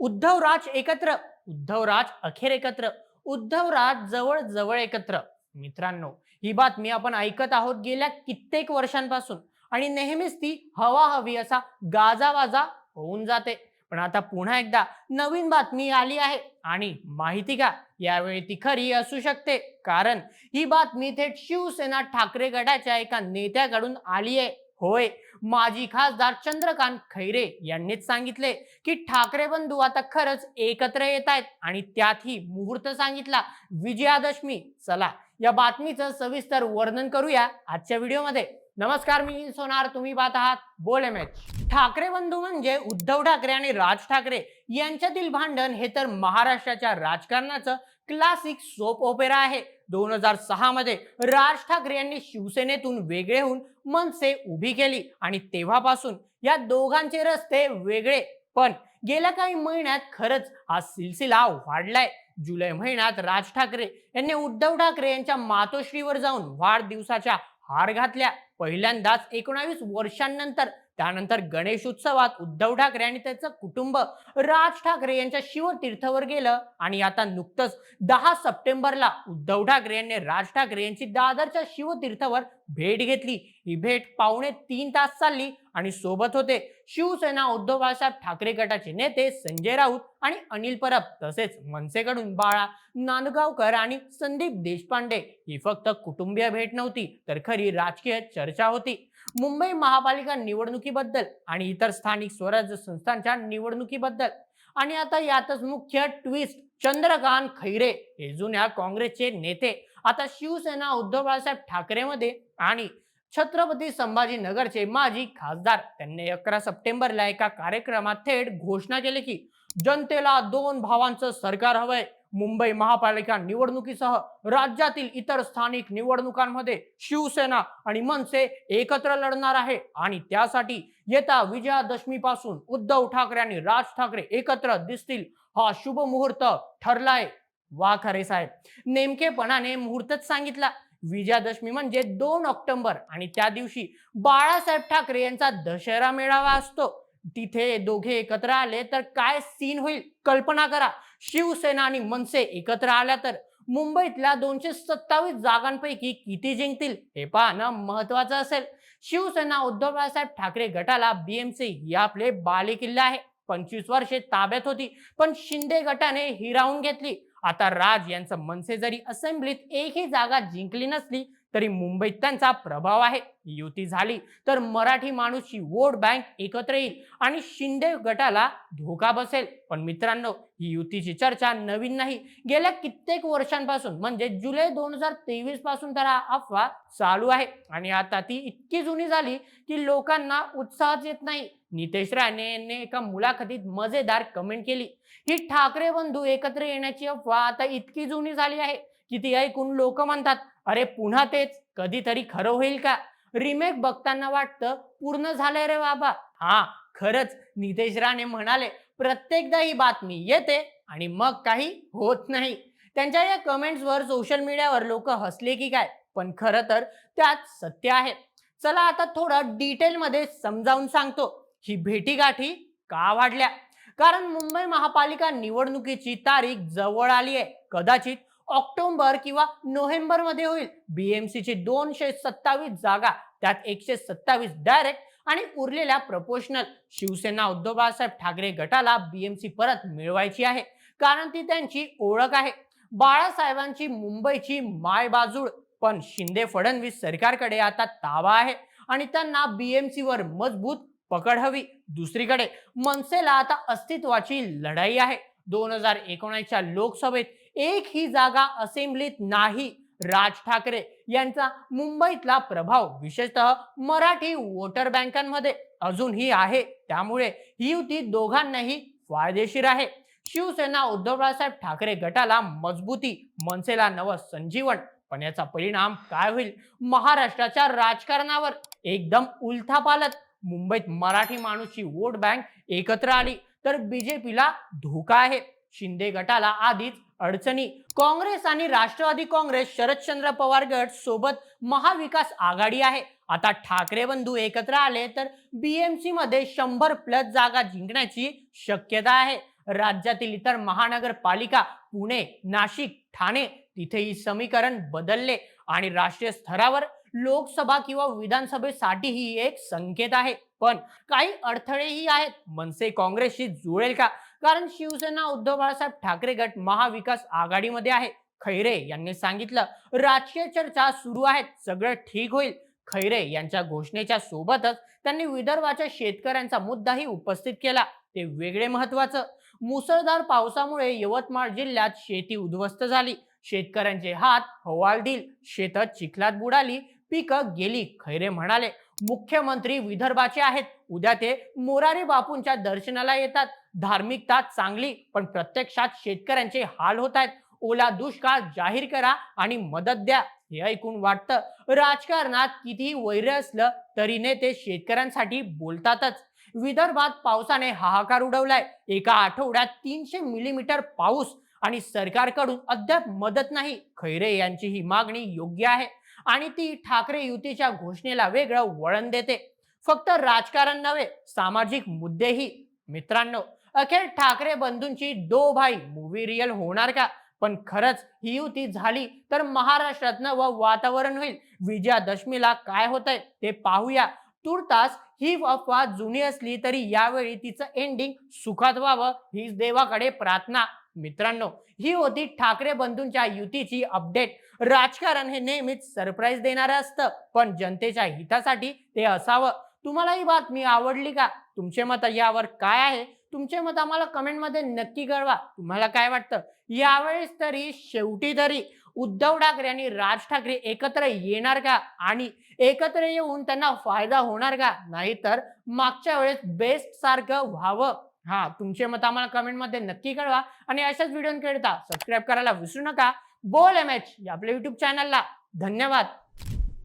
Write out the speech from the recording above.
उद्धवराज एकत्र उद्धवराज अखेर एकत्र उद्धवराज जवळ जवळ एकत्र. मित्रांनो ही बातमी आपण ऐकत आहोत गेल्या कित्येक वर्षांपासून आणि नेहमीच ती हवा हवी असा गाजावाजा होऊन जाते. पण आता पुन्हा एकदा नवीन बातमी आली आहे आणि माहिती का? यावेळी ती खरी असू शकते. कारण ही बातमी थेट शिवसेना ठाकरे गटाच्या एका नेत्याकडून आली आहे. होय माजी खासदार चंद्रकांत खैरे यांनीच सांगितले की ठाकरे बंधू आता खरंच एकत्र येत आहेत आणि त्यातही मुहूर्त सांगितला. विजयादशमी चला या बातमीचं सविस्तर वर्णन करूया आजच्या व्हिडिओमध्ये नमस्कार मी सोनार. तुम्ही पाहत आहात बोल एम एच ठाकरे बंधू म्हणजे उद्धव ठाकरे आणि राज ठाकरे यांच्यातील भांडण हे तर महाराष्ट्राच्या राजकारणाचं क्लासिक सोप ओपेरा आहे. दोन हजार सहा मध्ये राज ठाकरे यांनी शिवसेनेतून वेगळे होऊन मनसे उभी केली आणि तेव्हापासून या दोघांचे रस्ते वेगळे. पण गेल्या काही महिन्यात खरंच हा सिलसिला वाढलाय. जुलै महिन्यात राज ठाकरे यांनी उद्धव ठाकरे यांच्या मातोश्रीवर जाऊन वाढदिवसाच्या हार घातल्या. पहिल्यांदाच एकोणावीस वर्षांनंतर त्यानंतर गणेश उत्सवात उद्धव ठाकरे आणि त्याचं कुटुंब राज ठाकरे यांच्या शिवतीर्थवर गेलं. आणि आता नुकतंच दहा सप्टेंबरला उद्धव ठाकरे यांनी राज ठाकरे यांची दादरच्या शिवतीर्थवर भेट घेतली. ही भेट पावणे तीन तास चालली आणि सोबत होते शिवसेना उद्धव बाळासाहेब ठाकरे गटाचे नेते संजय राऊत आणि अनिल परब तसेच मनसेकडून बाळा नांदगावकर आणि संदीप देशपांडे. ही फक्त कुटुंबीय भेट नव्हती तर खरी राजकीय चर्चा होती. मुंबई महापालिका निवडणुकीबद्दल आणि इतर स्थानिक स्वराज्य संस्थांच्या निवडणुकीबद्दल. आणि आता यातच मुख्य ट्विस्ट चंद्रकांत खैरे हे जुन्या काँग्रेसचे नेते. आता शिवसेना उद्धव बाळासाहेब ठाकरेमध्ये आणि छत्रपती संभाजीनगरचे माजी खासदार. त्यांनी अकरा सप्टेंबरला एका कार्यक्रमात थेट घोषणा केली की जनतेला दोन भावांचं सरकार हवंय. मुंबई महापालिका निवडणुकीसह राज्यातील इतर स्थानिक निवडणुकांमध्ये शिवसेना आणि मनसे एकत्र लढणार आहे. आणि त्यासाठी येत्या विजयादशमी पासून उद्धव ठाकरे आणि राज ठाकरे एकत्र दिसतील हा शुभ मुहूर्त ठरलाय. वा खरे साहेब. नेमकेपणाने मुहूर्तच सांगितला. विजयादशमी म्हणजे दोन ऑक्टोबर आणि त्या दिवशी बाळासाहेब ठाकरे यांचा दशहरा मेळावा असतो. तिथे दोघे एकत्र आले तर काय सीन होईल? कल्पना करा. शिवसेना आणि मनसे एकत्र आल्या तर मुंबईतल्या दोनशे सत्तावीस जागांपैकी किती जिंकतील? हे पाहणं महत्वाचं असेल. शिवसेना उद्धव बाळासाहेब ठाकरे गटाला बीएमसी ही आपले बालेकिल्ले आहे. पंचवीस वर्षे ताब्यात होती पण शिंदे गटाने हिरावून घेतली. आता राज यांचं मनसे जरी असेंब्लीत एकही जागा जिंकली नसली तरी मुंबईत त्यांचा प्रभाव आहे. युती झाली तर मराठी माणूसची वोट बँक एकत्र येईल आणि शिंदे गटाला धोका बसेल. पण मित्रांनो ही युतीची चर्चा नवीन नाही. गेल्या कित्येक वर्षांपासून म्हणजे जुलै दोन हजार तेवीसपासून तर हा अफवा चालू आहे. आणि आता ती इतकी जुनी झाली की लोकांना उत्साहच येत नाही. नितेश राणे यांनी एका मुलाखतीत मजेदार कमेंट केली. ही ठाकरे बंधू एकत्र येण्याची अफवा आता इतकी जुनी झाली आहे. की ऐकून लोक म्हणतात अरे पुन्हा तेच कधीतरी खरं होईल का? रिमेक बघताना वाटतं पूर्ण झालंय रे बाबा. हा खरंच नितेश राणे म्हणाले प्रत्येकदा ही बातमी येते आणि मग काही होत नाही. त्यांच्या या कमेंट्सवर सोशल मीडियावर लोक हसले की काय? पण खरं तर त्यात सत्य आहे. चला आता थोडं डिटेलमध्ये समजावून सांगतो. ही भेटीगाठी का वाढल्या? कारण मुंबई महापालिका निवडणुकीची तारीख जवळ आली आहे. कदाचित ऑक्टोबर किंवा नोव्हेंबरमध्ये होईल बीएमसीची दोनशे सत्तावीस जागा त्यात एकशे सत्तावीस डायरेक्ट आणि उरलेल्या प्रपोशनल शिवसेना उद्धव बाळासाहेब ठाकरे गटाला बीएमसी परत मिळवायची आहे. कारण ती त्यांची ओळख आहे. बाळासाहेबांची मुंबईची माय बाजूळ पण शिंदे फडणवीस सरकारकडे आता ताबा आहे. आणि त्यांना बीएमसी वर मजबूत पकड हवी. दुसरीकडे मनसेला आता अस्तित्वाची लढाई आहे. दोन हजार एकोणीसच्या लोकसभेत एक ही जागा असेंब्लीत नाही. राज ठाकरे यांचा मुंबईतला प्रभाव विशेषतः मराठी वोटर बँकांमध्ये अजूनही आहे. त्यामुळे ही युती दोघांनाही फायदेशीर आहे. शिवसेना उद्धव बाळासाहेब ठाकरे गटाला मजबूती मनसेला नवं संजीवन पण याचा परिणाम काय होईल? महाराष्ट्राच्या राजकारणावर एकदम उलथा पालत मुंबईत मराठी माणूसची वोट बँक एकत्र आली तर बीजेपीला धोका आहे. शिंदे गटाला आधीच अडचणी. काँग्रेस आणि राष्ट्रवादी काँग्रेस शरदचंद्र पवार गट सोबत महाविकास आघाडी आहे. आता ठाकरे बंधू एकत्र आले तर बीएमसी मध्ये शंभर प्लस जागा जिंकण्याची शक्यता आहे. राज्यातील इतर महानगरपालिका पुणे नाशिक ठाणे तिथेही समीकरण बदलले आणि राष्ट्रीय स्तरावर लोकसभा किंवा विधानसभेसाठी ही एक संकेत आहे. पण काही अडथळेही आहेत. मनसे काँग्रेसशी जुळेल का? कारण शिवसेना उद्धव बाळासाहेब ठाकरे गट महाविकास आघाडीमध्ये आहे. खैरे यांनी सांगितलं राजकीय चर्चा सुरू आहेत सगळं ठीक होईल. खैरे यांच्या घोषणेच्या सोबतच त्यांनी विदर्भाच्या शेतकऱ्यांचा मुद्दाही उपस्थित केला. ते वेगळे महत्वाचं मुसळधार पावसामुळे यवतमाळ जिल्ह्यात शेती उद्ध्वस्त झाली. शेतकऱ्यांचे हात हवालदिल शेतात चिखलात बुडाली पिकं गेली खैरे म्हणाले. मुख्यमंत्री विदर्भाचे आहेत. उद्या ते मोरारी बापूंच्या दर्शनाला येतात. धार्मिकता चांगली पण प्रत्यक्षात शेतकऱ्यांचे हाल होत आहेत. ओला दुष्काळ जाहीर करा आणि मदत द्या हे ऐकून वाटतं. राजकारणात कितीही वैर असलं तरी नेते शेतकऱ्यांसाठी बोलतातच. विदर्भात पावसाने हाहाकार उडवलाय. एका आठवड्यात तीनशे मिलीमीटर पाऊस आणि सरकारकडून अद्याप मदत नाही. खैरे यांची ही मागणी योग्य आहे. आणि ती ठाकरे युतीच्या घोषणेला वेगळं वळण देते. फक्त राजकारण नव्हे सामाजिक मुद्देही. मित्रांनो अखेर ठाकरे बंधूंची दो भाई मूवी रिअल होणार का? पण खरंच ही युती झाली तर महाराष्ट्रातनं व वातावरण होईल. विजयादशमीला काय होतंय ते पाहूया. तुर्तास ही अफवा जुनी असली तरी यावेळी तिचं एंडिंग सुखात व्हावं हीच देवाकडे प्रार्थना. मित्रांनो ही होती ठाकरे बंधूंच्या युतीची अपडेट राजकारण हे नेहमीच सरप्राईज देणारं असतं पण जनतेच्या हितासाठी ते असावं. तुम्हाला ही बातमी आवडली का? तुमचे मत यावर काय आहे? तुमचे मत आम्हाला कमेंटमध्ये नक्की कळवा. तुम्हाला काय वाटतं? यावेळेस तरी शेवटी तरी उद्धव ठाकरे आणि राज ठाकरे एकत्र येणार का? आणि एकत्र येऊन त्यांना फायदा होणार का? नाहीतर मागच्या वेळेस बेस्ट सारखं व्हावं. हा तुमचे मत आम्हाला कमेंटमध्ये नक्की कळवा. आणि अशाच व्हिडिओ करिता सबस्क्राईब करायला विसरू नका. बोल एम एच या आपल्या युट्यूब चॅनलला धन्यवाद.